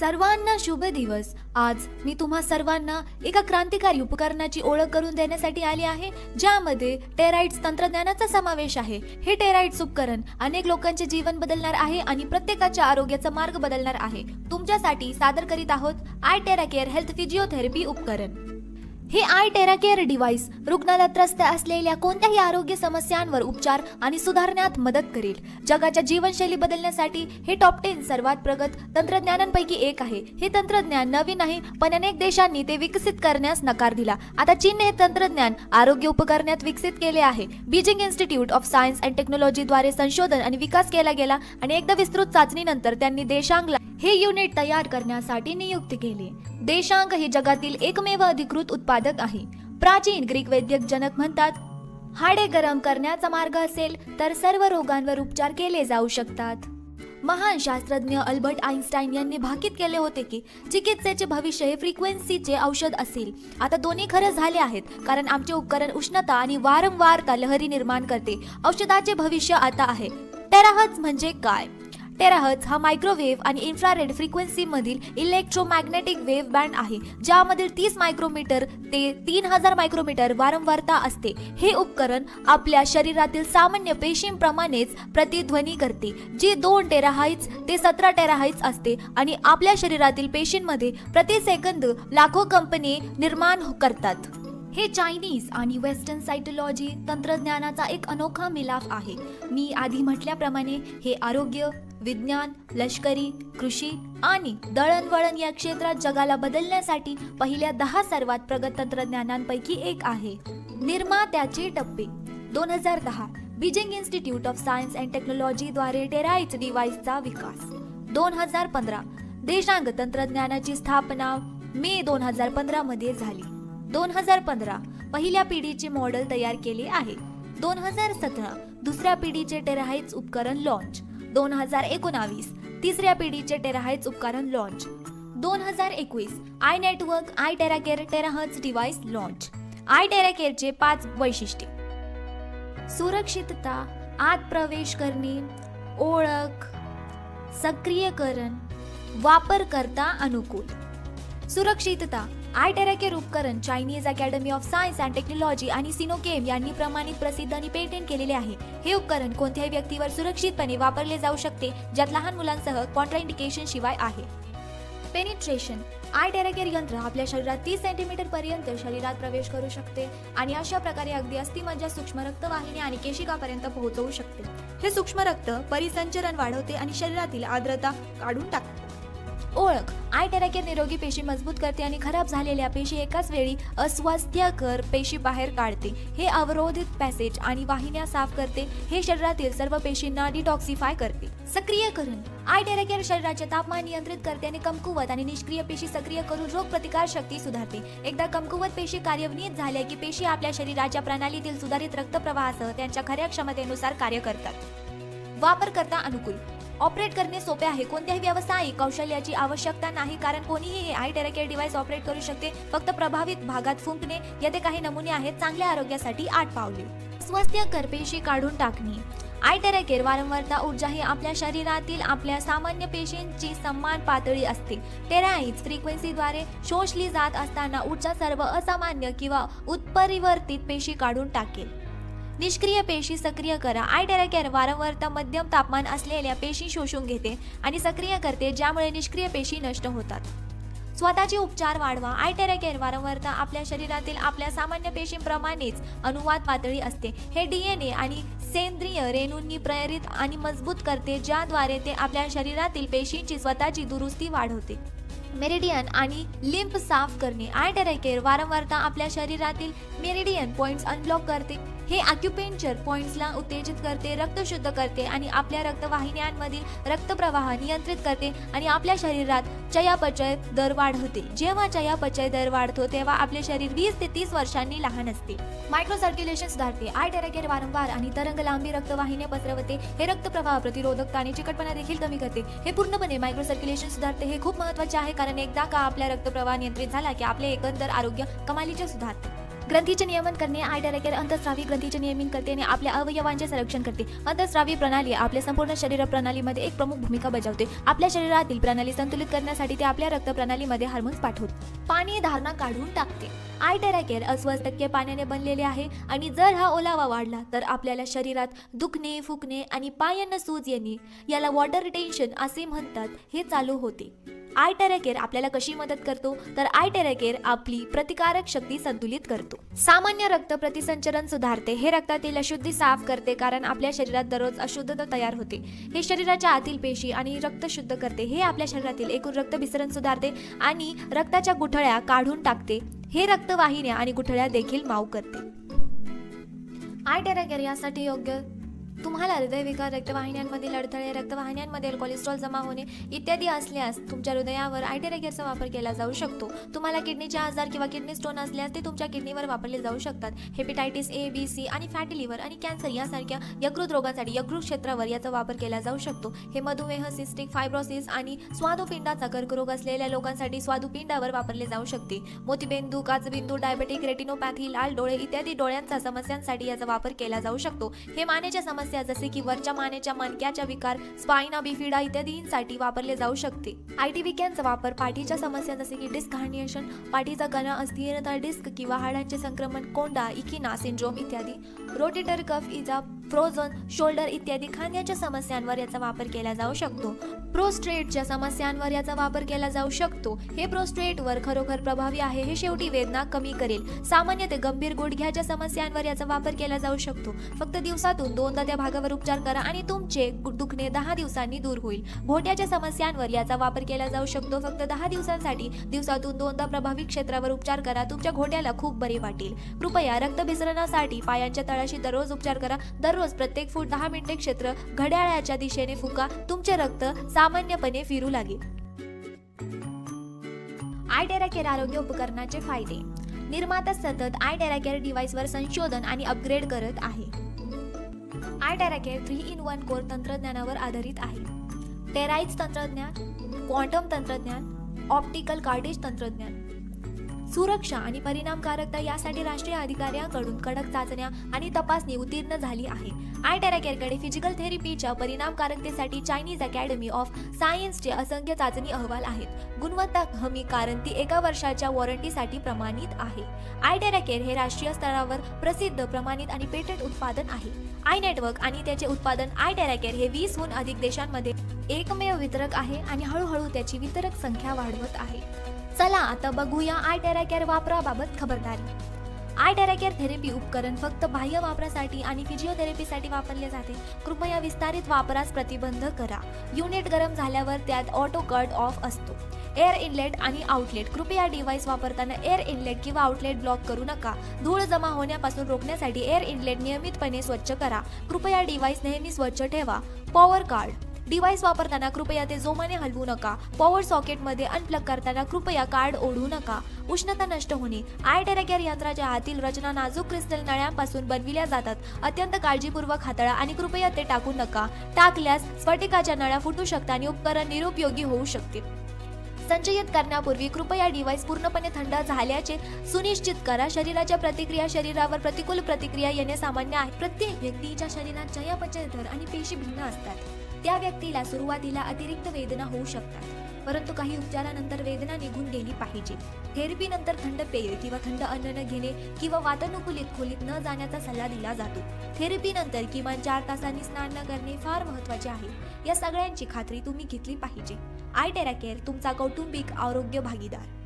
सर्वांना शुभ दिवस. आज मी तुम्हा सर्वांना एका क्रांतिकारी उपकरणाची ओळख करून देण्यासाठी आली आहे ज्यामध्ये टेराइट्स तंत्रज्ञानाचा समावेश आहे. हे टेराइट्स उपकरण अनेक लोकांचे जीवन बदलणार आहे आणि प्रत्येकाच्या आरोग्याचा मार्ग बदलणार आहे. तुमच्यासाठी सादर करीत आहोत I Tera care health physiotherapy उपकरण. हे आय टेरा केअर डिव्हाइस रुग्णाला त्रस्त असलेल्या कोणत्याही आरोग्य समस्यांवर उपचार आणि सुधारण्यात मदत करेल. जगाच्या जीवनशैली बदलण्यासाठी हे टॉप टेन सर्वात प्रगत तंत्रज्ञानांपैकी एक आहे. हे तंत्रज्ञान नवीन आहे पण अनेक देशांनी ते विकसित करण्यास नकार दिला. आता चीनने हे तंत्रज्ञान आरोग्य उपकरणात विकसित केले आहे. Beijing institute of science and टेक्नॉलॉजीद्वारे संशोधन आणि विकास केला गेला आणि एकदा विस्तृत चाचणीनंतर त्यांनी देशांगला हे युनिट तयार करण्यासाठी नियुक्त केले. देशांक हे जगातील एकमेव अधिकृत उत्पादक आहे. प्राचीन ग्रीक वैद्यक जनक म्हणतात हाडे गरम करण्याचा मार्ग असेल तर सर्व रोगांवर उपचार केले जाऊ शकतात. महान शास्त्रज्ञ अल्बर्ट आईन्स्टाईन यांनी भाकीत केले होते की चिकित्सेचे भविष्य हे फ्रिक्वेन्सीचे औषध असेल. आता दोन्ही खरं झाले आहेत कारण आमचे उपकरण उष्णता आणि वारंवारता लहरी निर्माण करते. औषधाचे भविष्य आता आहे. टेराहर्ट्ज म्हणजे काय? टेराहर्ट्स हा मायक्रोवेव्ह आणि इन्फ्रारेड फ्रिक्वेन्सीमधील इलेक्ट्रोमॅग्नेटिक वेव्ह बँड आहे ज्यामधील तीस मायक्रोमीटर ते तीन हजार मायक्रोमीटर वारंवारता असते. हे उपकरण आपल्या शरीरातील सामान्य पेशींप्रमाणेच प्रतिध्वनी करते जी दोन टेराहाइट्स ते सतरा टेराहाइट्स असते आणि आपल्या शरीरातील पेशींमध्ये प्रति सेकंद लाखो कंपनी निर्माण करतात. हे चायनीज आणि वेस्टर्न सायटोलॉजी तंत्रज्ञानाचा एक अनोखा मिलाफ आहे. मी आधी म्हटल्याप्रमाणे हे आरोग्य विज्ञान लष्करी कृषी आणि दळणवळण या क्षेत्रात जगाला बदलण्यासाठी पहिल्या दहा सर्वात प्रगत तंत्रज्ञानांपैकी एक आहे. निर्मात्याचे टप्पे. दोन हजार दहा Beijing institute of science and टेक्नॉलॉजीद्वारे terahertz डिव्हाइसचा विकास. दोन हजार पंधरा देशांग तंत्रज्ञानाची स्थापना मे दोन हजार पंधरा मध्ये झाली. दोन हजार पंधरा पहिल्या पिढीचे मॉडेल तयार केले आहे. दोन हजार सतरा दुसऱ्या पिढीचे टेराहाइट्स उपकरण लॉन्च दोन हजार एकोणावीस तिसऱ्या पिढीचे टेराहाइट्स उपकरण लॉन्च दोन हजार एकवीस I network I TeraCare terahertz device launch I टेराकेअरचे पाच वैशिष्ट्ये. सुरक्षितता आत प्रवेश करणे ओळख सक्रियकरण वापरकर्ता अनुकूल. सुरक्षितता आय टेराकेअर उपकरण Chinese academy of science and technology आणि सिनोकेम यांनी प्रमाणित प्रसिद्ध आणि पेटेंट केलेले आहे. हे उपकरण कोणत्याही व्यक्तीवर सुरक्षितपणे वापरले जाऊ शकते ज्यात लहान मुलांसह कॉन्ट्राइंडिकेशन शिवाय आहे. पेनिट्रेशन आय टेराकेअर यंत्र आपल्या शरीरात तीस सेंटीमीटर पर्यंत शरीरात प्रवेश करू शकते आणि अशा प्रकारे अगदी अस्थिमज्जा सूक्ष्म रक्तवाहिनी आणि केशिकापर्यंत पोहोचवू शकते. हे सूक्ष्म रक्त परिसंचरण वाढवते आणि शरीरातील आर्द्रता काढून टाकते. ओळख. आय टेराकेअर निरोगी पेशी मजबूत करते आणि खराब झालेल्या पेशी एकाच वेळी अस्वास्थ्यकर पेशी बाहेर काढते. हे अवरोधित पॅसेज आणि वाहिन्या साफ करते. हे शरीरातील सर्व पेशींना डिटॉक्सिफाय करते. सक्रिय करून. आय टेराकेअर शरीराचे तापमान नियंत्रित करते आणि कमकुवत आणि निष्क्रिय पेशी सक्रिय करून रोग प्रतिकार शक्ती सुधारते. एकदा कमकुवत पेशी कार्यान्वित झाल्या की पेशी आपल्या शरीराच्या प्रणालीतील सुधारित रक्तप्रवाहासह त्यांच्या खऱ्या क्षमतेनुसार कार्य करतात. वापरकर्ता अनुकूल. ऑपरेट करणे सोपे आहे. कोणत्याही व्यावसायिक कौशल्याची आवश्यकता नाही कारण कोणीही हे आय टेराकेअर डिव्हाइस ऑपरेट करू शकते. फक्त प्रभावित भागात फुंकणे येथे काही नमुने आहेत. चांगल्या आरोग्यासाठी आठ पावले. स्वस्त करपेशी काढून टाकणे. आय टेराकेअर वारंवारता ऊर्जा ही आपल्या शरीरातील आपल्या सामान्य पेशींची समान पातळी असते. टेराईज फ्रिक्वेन्सीद्वारे शोषली जात असताना ऊर्जा सर्व असामान्य किंवा उत्परिवर्तित पेशी काढून टाकेल. निष्क्रिय पेशी सक्रिय करा. आय टेराकेअर वारंवारता मध्यम तापमान असलेल्या पेशी शोषून घेते आणि सक्रिय करते ज्यामुळे निष्क्रिय पेशी नष्ट होतात. स्वतःचे उपचार वाढवा. आय टेराकेअर वारंवारता आपल्या शरीरातील आपल्या सामान्य पेशींप्रमाणेच अनुवाद पातळी असते. हे डीएनए आणि सेंद्रिय रेणूंनी प्रेरित आणि मजबूत करते ज्याद्वारे ते आपल्या शरीरातील पेशींची स्वतःची दुरुस्ती वाढवते. मेरिडियन आणि लिम्फ साफ करणे. आय टेराकेअर वारंवारता आपल्या शरीरातील मेरिडियन पॉइंट्स अनब्लॉक करते. हे अक्युपेंचर पॉइंट्सला उत्तेजित करते रक्त शुद्ध करते आणि आपल्या रक्तवाहिन्यांमधील रक्तप्रवाह नियंत्रित करते आणि आपल्या शरीरात चयापचय दर वाढवते. जेव्हा चयापचय दर वाढतो तेव्हा आपले शरीर वीस ते तीस वर्षांनी लहान असते. मायक्रो सर्क्युलेशन सुधारते. आय टेराकेअर वारंवार आणि तरंग लांबी रक्तवाहिन्या पसरवते. हे रक्तप्रवाह प्रतिरोधकता आणि चिकटपणा देखील कमी करते. हे पूर्णपणे मायक्रो सर्क्युलेशन सुधारते. हे खूप महत्त्वाचे आहे कारण एकदा का आपला रक्तप्रवाह नियंत्रित झाला की आपले एकंदर आरोग्य कमालीचे सुधारते. ग्रंथीचे नियमन करणे आय टेराकेअर अंतस्रावी ग्रंथीचे नियमन करते आणि आपल्या अवयवांचे संरक्षण करते. अंतस्रावी प्रणाली आपल्या संपूर्ण शरीर प्रणालीमध्ये एक प्रमुख भूमिका बजावते. आपल्या शरीरातील प्रणाली संतुलित करण्यासाठी ते आपल्या रक्त प्रणालीमध्ये हार्मोन्स पाठवते. पाणी धारणा काढून टाकते. आय टेराकेअर अस्वस्थ टक्के पाण्याने बनलेले आहे आणि जर हा ओलावा वाढला तर आपल्याला शरीरात दुखणे फुकणे आणि पायांना सूज येणे याला वॉटर रिटेन्शन असे म्हणतात हे चालू होते. आय टेराकेअर आपल्याला कशी मदत करतो? तर आय टेराकेअर आपली प्रतिकारक शक्ती संतुलित करतो. सामान्य रक्त प्रतिसंचरण सुधारते. हे रक्तातील अशुद्धी साफ करते कारण आपल्या शरीरात दररोज अशुद्धता तयार होते. हे शरीराच्या आतील पेशी आणि रक्त शुद्ध करते. हे आपल्या शरीरातील एकूण रक्त विसरण सुधारते आणि रक्ताच्या गुठळ्या काढून टाकते. हे रक्तवाहिन्या आणि गुठळ्या देखील माऊ करते. आय टेराकेअर यासाठी योग्य तुम्हाला हृदयविकार रक्तवाहिन्यांमधील अडथळे रक्तवाहिन्यांमध्ये कोलेस्ट्रॉल जमा होणे इत्यादी असल्यास तुमच्या हृदयावर आयटेरेगेअरचा वापर केला जाऊ शकतो. तुम्हाला किडनीचे आजार किंवा किडनी स्टोन असल्यास ते तुमच्या किडनीवर वापरले जाऊ शकतात. हेपेटायटिस ए बी सी आणि फॅटी लिव्हर आणि कॅन्सर यासारख्या यकृत रोगांसाठी यकृत क्षेत्रावर याचा वापर केला जाऊ शकतो. हे मधुमेह सिस्टिक फायब्रोसिस आणि स्वादुपिंडाचा कर्करोग असलेल्या लोकांसाठी स्वादुपिंडावर वापरले जाऊ शकते. मोतीबिंदू काचबिंदू डायबेटिक रेटिनोपॅथी लाल डोळे इत्यादी डोळ्यांच्या समस्यांसाठी याचा वापर केला जाऊ शकतो. हे मानेच्या समस्या जसे की वरच्या मानेच्या मणक्याच्या विकार स्पायना बिफिडा इत्यादींसाठी वापरले जाऊ शकते. आय टी वापर पाठीच्या समस्या जसे की डिस्क हार्निएशन पाठीचा कणा अस्थिरता डिस्क किंवा हाडांचे संक्रमण कोंडा इकिना सिंड्रोम इत्यादी. रोटेटर कफ इजा फ्रोझन शोल्डर इत्यादी खांद्याच्या समस्यांवर याचा वापर केला जाऊ शकतो. प्रोस्ट्रेटच्या समस्यांवर याचा वापर केला जाऊ शकतो. हे प्रोस्ट्रेटवर खरोखर प्रभावी आहे हे शेवटी वेदना कमी करेल. सामान्य ते गंभीर गुडघ्याच्या समस्यांवर याचा वापर केला जाऊ शकतो. फक्त दिवसातून दोनदा त्या भागावर उपचार करा आणि तुमचे दुखणे दहा दिवसांनी दूर होईल. घोट्याच्या समस्यांवर याचा वापर केला जाऊ शकतो. फक्त दहा दिवसांसाठी दिवसातून दोनदा प्रभावी क्षेत्रावर उपचार करा. तुमच्या घोट्याला खूप बरे वाटेल. कृपया रक्तभिसरणासाठी पायांच्या तळाशी दररोज उपचार करा. दररोज प्रत्येक फूट दहा मिनिटे क्षेत्र घड्याळाच्या दिशेने फुका. तुमचे रक्त सामान्यपणे फिरू लागेल. आय टेराकेअर आरोग्य उपकरणाचे फायदे. निर्माता सतत आय टेराकेअर डिव्हाइसवर संशोधन आणि अपग्रेड करत आहे. I TeraCare three in one core तंत्रज्ञानावर आधारित आहे. टेराईज तंत्रज्ञान क्वांटम तंत्रज्ञान ऑप्टिकल कार्डेज तंत्रज्ञान सुरक्षा आणि परिणामकारकता यासाठी राष्ट्रीय अधिकाऱ्यांकडून कडक चाचण्या आणि तपासणी उत्तीर्ण झाली आहे. आय टेराकेअरकडे फिजिकल थेरपीच्या परिणामकारकतेसाठी चायनीज अकॅडमी ऑफ सायन्सचे असंख्य चाचणी अहवाल आहेत. गुणवत्ता हमी कारण ती एका वर्षाच्या वॉरंटीसाठी प्रमाणित आहे. आय टेराकेअर हे राष्ट्रीय स्तरावर प्रसिद्ध प्रमाणित आणि पेटंट उत्पादन आहे. आय नेटवर्क आणि त्याचे उत्पादन आय टेराकेअर हे वीसहून अधिक देशांमध्ये एकमेव वितरक आहे आणि हळूहळू त्याची वितरक संख्या वाढवत आहे. चला आता बघूया आय टेराकेअर वापराबाबत खबरदारी. आय टेराकेअर थेरपी उपकरण फक्त बाह्य वापरासाठी आणि फिजिओथेरपीसाठी वापरले जाते. कृपया विस्तारित वापरास प्रतिबंध करा. युनिट गरम झाल्यावर त्यात ऑटो कट ऑफ असतो. एअर इनलेट आणि आउटलेट कृपया डिव्हाइस वापरताना एअर इनलेट किंवा आउटलेट ब्लॉक करू नका. धूळ जमा होण्यापासून रोखण्यासाठी एअर इनलेट नियमितपणे स्वच्छ करा. कृपया डिव्हाइस नेहमी स्वच्छ ठेवा. पॉवर कार्ड डिव्हाइस वापरताना कृपया ते जोमाने हलवू नका. पॉवर सॉकेटमध्ये अनप्लग करताना कृपया कार्ड ओढू नका. उष्णता नष्ट होणे. आय टेराकेअर यंत्राच्या आतील रचना नाजूक क्रिस्टल नळ्यांपासून बनविल्या जातात. अत्यंत काळजीपूर्वक हाताळा आणि कृपया ते टाकू नका. टाकल्यास स्फटिकाच्या नळ्या फुटू शकतात आणि उपकरण निरुपयोगी होऊ शकते संचयित करण्यापूर्वी कृपया डिव्हाइस पूर्णपणे थंड झाल्याचे सुनिश्चित करा. शरीराच्या प्रतिक्रिया शरीरावर प्रतिकूल प्रतिक्रिया येणे सामान्य आहे. प्रत्येक व्यक्तीच्या शरीरात चयापचय दर आणि पेशी भिन्न असतात. त्या व्यक्तीला सुरुवातीला अतिरिक्त वेदना होऊ शकतात परंतु काही उपचारानंतर वेदना निघून गेली पाहिजे. थेरपीनंतर थंड पेय किंवा थंड अन्न न घेणे किंवा वातानुकूलित खोलीत न जाण्याचा सल्ला दिला जातो. थेरपीनंतर किमान चार तासांनी स्नान न करणे फार महत्त्वाचे आहे. या सगळ्यांची खात्री तुम्ही घेतली पाहिजे. आय टेराकेअर तुमचा कौटुंबिक आरोग्य भागीदार.